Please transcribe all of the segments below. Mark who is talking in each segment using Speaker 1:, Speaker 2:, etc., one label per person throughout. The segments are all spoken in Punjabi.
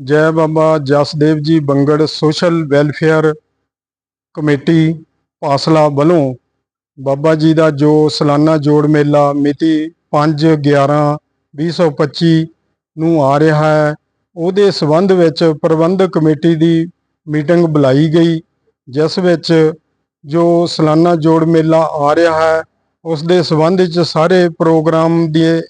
Speaker 1: ਜੈ Baba Jasdev ji Bangar social welfare committee Pasla ਵੱਲੋਂ ਬਾਬਾ ਜੀ ਦਾ ਜੋ ਸਾਲਾਨਾ ਜੋੜ ਮੇਲਾ ਮਿਤੀ 5 11 2025 ਨੂੰ ਆ ਰਿਹਾ ਹੈ, ਉਹਦੇ ਸਬੰਧ ਵਿੱਚ ਪ੍ਰਬੰਧਕ ਕਮੇਟੀ ਦੀ ਮੀਟਿੰਗ ਬੁਲਾਈ ਗਈ, ਜਿਸ ਵਿੱਚ ਜੋ ਸਾਲਾਨਾ ਜੋੜ ਮੇਲਾ ਆ ਰਿਹਾ ਹੈ, ਉਸ ਦੇ ਸਬੰਧ ਵਿੱਚ ਸਾਰੇ ਪ੍ਰੋਗਰਾਮ ਦੇ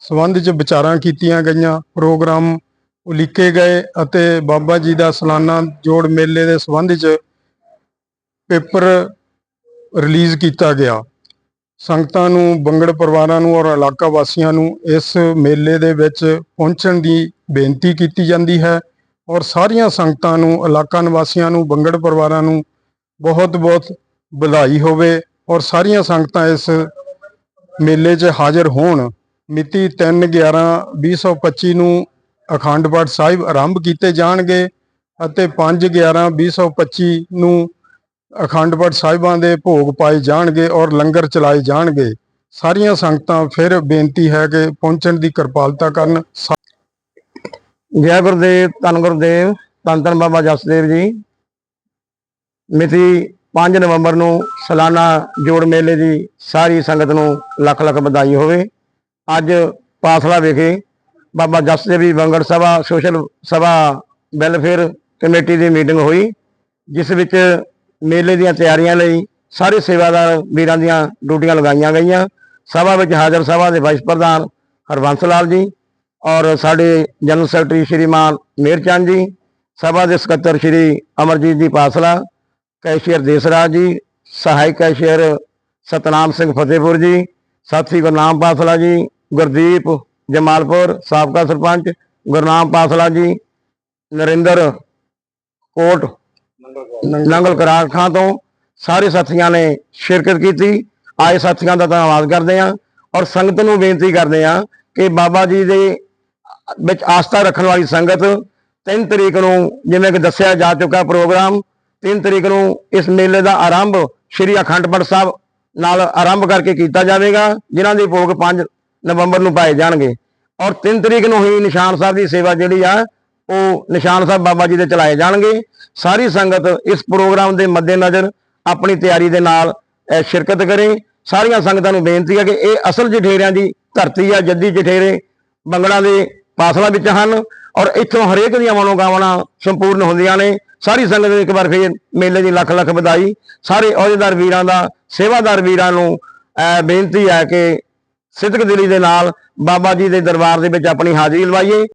Speaker 1: ਸਬੰਧ ਵਿੱਚ ਵਿਚਾਰਾਂ ਕੀਤੀਆਂ ਗਈਆਂ, ਪ੍ਰੋਗਰਾਮ ਉਲੀਕੇ ਗਏ ਅਤੇ ਬਾਬਾ ਜੀ ਦਾ ਸਾਲਾਨਾ ਜੋੜ ਮੇਲੇ ਦੇ ਸੰਬੰਧ 'ਚ ਪੇਪਰ ਰਿਲੀਜ਼ ਕੀਤਾ ਗਿਆ। ਸੰਗਤਾਂ ਨੂੰ, ਬੰਗੜ ਪਰਿਵਾਰਾਂ ਨੂੰ ਔਰ ਇਲਾਕਾ ਵਾਸੀਆਂ ਨੂੰ ਇਸ ਮੇਲੇ ਦੇ ਵਿੱਚ ਪਹੁੰਚਣ ਦੀ ਬੇਨਤੀ ਕੀਤੀ ਜਾਂਦੀ ਹੈ ਔਰ ਸਾਰੀਆਂ ਸੰਗਤਾਂ ਨੂੰ, ਇਲਾਕਾ ਨਿਵਾਸੀਆਂ ਨੂੰ, ਬੰਗੜ ਪਰਿਵਾਰਾਂ ਨੂੰ ਬਹੁਤ ਬਹੁਤ ਵਧਾਈ ਹੋਵੇ ਔਰ ਸਾਰੀਆਂ ਸੰਗਤਾਂ ਇਸ ਮੇਲੇ 'ਚ ਹਾਜ਼ਰ ਹੋਣ। ਮਿਤੀ 3 11 2025 ਨੂੰ ਅਖੰਡ ਪਾਠ ਸਾਹਿਬ ਆਰੰਭ ਕੀਤੇ ਜਾਣਗੇ ਅਤੇ 5 11 2025 ਨੂੰ ਅਖੰਡ ਪਾਠ ਸਾਹਿਬਾਂ ਦੇ ਭੋਗ ਪਾਏ ਜਾਣਗੇ ਔਰ ਲੰਗਰ ਚਲਾਏ ਜਾਣਗੇ। ਸਾਰੀਆਂ ਸੰਗਤਾਂ ਫਿਰ ਬੇਨਤੀ ਹੈ ਕਿ ਪਹੁੰਚਣ ਦੀ ਕਿਰਪਾਲਤਾ ਕਰਨ।
Speaker 2: ਜੈ ਗੁਰਦੇਵ, ਧੰਨ ਗੁਰਦੇਵ, ਧੰਨ ਧੰਨ ਬਾਬਾ ਜਸਦੇਵ ਜੀ। ਮਿਤੀ 5 ਨਵੰਬਰ ਨੂੰ ਸਾਲਾਨਾ ਜੋੜ ਮੇਲੇ ਦੀ ਸਾਰੀ ਸੰਗਤ ਨੂੰ ਲੱਖ ਲੱਖ ਵਧਾਈ ਹੋਵੇ। ਅੱਜ ਪਾਸਲਾ ਵਿਖੇ ਬਾਬਾ ਜਸ ਦੇਵੀ ਬੰਗੜ ਸਭਾ, ਸੋਸ਼ਲ ਸਭਾ, ਵੈਲਫੇਅਰ ਕਮੇਟੀ ਦੀ ਮੀਟਿੰਗ ਹੋਈ, ਜਿਸ ਵਿੱਚ ਮੇਲੇ ਦੀਆਂ ਤਿਆਰੀਆਂ ਲਈ ਸਾਰੇ ਸੇਵਾਦਾਰ ਵੀਰਾਂ ਦੀਆਂ ਡਿਊਟੀਆਂ ਲਗਾਈਆਂ ਗਈਆਂ। ਸਭਾ ਵਿੱਚ ਹਾਜ਼ਰ ਸਭਾ ਦੇ ਵਾਈਸ ਪ੍ਰਧਾਨ ਹਰਬੰਸ ਲਾਲ ਜੀ ਔਰ ਸਾਡੇ ਜਨਰਲ ਸੈਕਟਰੀ ਸ਼੍ਰੀਮਾਨ ਮੇਰਚੰਦ ਜੀ, ਸਭਾ ਦੇ ਸਕੱਤਰ ਸ਼੍ਰੀ ਅਮਰਜੀਤ ਜੀ ਪਾਸਲਾ, ਕੈਸ਼ੀਅਰ ਦੇਸਰਾਜ ਜੀ, ਸਹਾਇਕ ਕੈਸ਼ੀਅਰ ਸਤਨਾਮ ਸਿੰਘ ਫਤਿਹਪੁਰ ਜੀ, ਸਾਥੀ ਗੁਰਨਾਮ ਪਾਸਲਾ ਜੀ, ਗੁਰਦੀਪ ਜਮਾਲਪੁਰ, ਸਾਬਕਾ ਸਰਪੰਚ ਗੁਰਨਾਮ ਪਾਸਲਾ ਜੀ, ਨਰਿੰਦਰ ਕੋਟ ਨੰਗਲ ਕਰਾਰ ਖਾਂ ਤੋਂ ਸਾਰੇ ਸਾਥੀਆਂ ਨੇ ਸ਼ਿਰਕਤ ਕੀਤੀ। ਆਏ ਸਾਥੀਆਂ ਦਾ ਧੰਨਵਾਦ ਕਰਦੇ ਹਾਂ ਔਰ ਸੰਗਤ ਨੂੰ ਬੇਨਤੀ ਕਰਦੇ ਹਾਂ ਕਿ ਬਾਬਾ ਜੀ ਦੇ ਵਿੱਚ ਆਸਥਾ ਰੱਖਣ ਵਾਲੀ ਸੰਗਤ 3 ਤਰੀਕ ਨੂੰ ਜਿਵੇਂ ਕਿ ਦੱਸਿਆ ਜਾ ਚੁੱਕਾ ਪ੍ਰੋਗਰਾਮ 3 ਤਰੀਕ ਨੂੰ ਇਸ ਮੇਲੇ ਦਾ ਆਰੰਭ ਸ੍ਰੀ ਅਖੰਡ ਪਾਠ ਸਾਹਿਬ ਨਾਲ ਆਰੰਭ ਕਰਕੇ ਕੀਤਾ ਜਾਵੇਗਾ, ਜਿਨ੍ਹਾਂ ਦੀ ਭੋਗ 5 ਨਵੰਬਰ ਨੂੰ ਪਾਏ ਜਾਣਗੇ। ਔਰ 3 ਤਰੀਕ ਨੂੰ ਹੀ ਨਿਸ਼ਾਨ ਸਾਹਿਬ ਦੀ ਸੇਵਾ ਜਿਹੜੀ ਆ ਉਹ ਨਿਸ਼ਾਨ ਸਾਹਿਬ ਬਾਬਾ ਜੀ ਦੇ ਚਲਾਏ ਜਾਣਗੇ। ਸਾਰੀ ਸੰਗਤ ਇਸ ਪ੍ਰੋਗਰਾਮ ਦੇ ਮੱਦੇਨਜ਼ਰ ਆਪਣੀ ਤਿਆਰੀ ਦੇ ਨਾਲ ਸ਼ਿਰਕਤ ਕਰੇ। ਸਾਰੀਆਂ ਸੰਗਤਾਂ ਨੂੰ ਬੇਨਤੀ ਹੈ ਕਿ ਇਹ ਅਸਲ ਜਠੇਰਿਆਂ ਦੀ ਧਰਤੀ ਆ ਜੱਦੀ ਜਠੇਰੇ ਬੰਗੜਾ ਦੇ ਪਾਸਲਾ ਵਿੱਚ ਹਨ। ਔਰ ਇੱਥੋਂ ਹਰੇਕ ਦੀਆਂ ਮਨੋਕਾਮਨਾ ਸੰਪੂਰਨ ਹੁੰਦੀਆਂ ਨੇ। ਸਾਰੀ ਸੰਗਤ ਨੂੰ ਇੱਕ ਵਾਰ ਫੇਰ ਮੇਲੇ ਦੀ ਲੱਖ ਲੱਖ ਵਧਾਈ। ਸਾਰੇ ਅਹੁਦੇਦਾਰ ਵੀਰਾਂ ਦਾ ਸੇਵਾਦਾਰ ਵੀਰਾਂ ਨੂੰ ਅਹ, ਬੇਨਤੀ ਹੈ ਕਿ ਸਿੱਧਕ ਦਿਲੀ ਦੇ ਨਾਲ ਬਾਬਾ ਜੀ ਦੇ ਦਰਬਾਰ ਦੇ ਵਿੱਚ ਆਪਣੀ ਹਾਜ਼ਰੀ ਲਵਾਈਏ।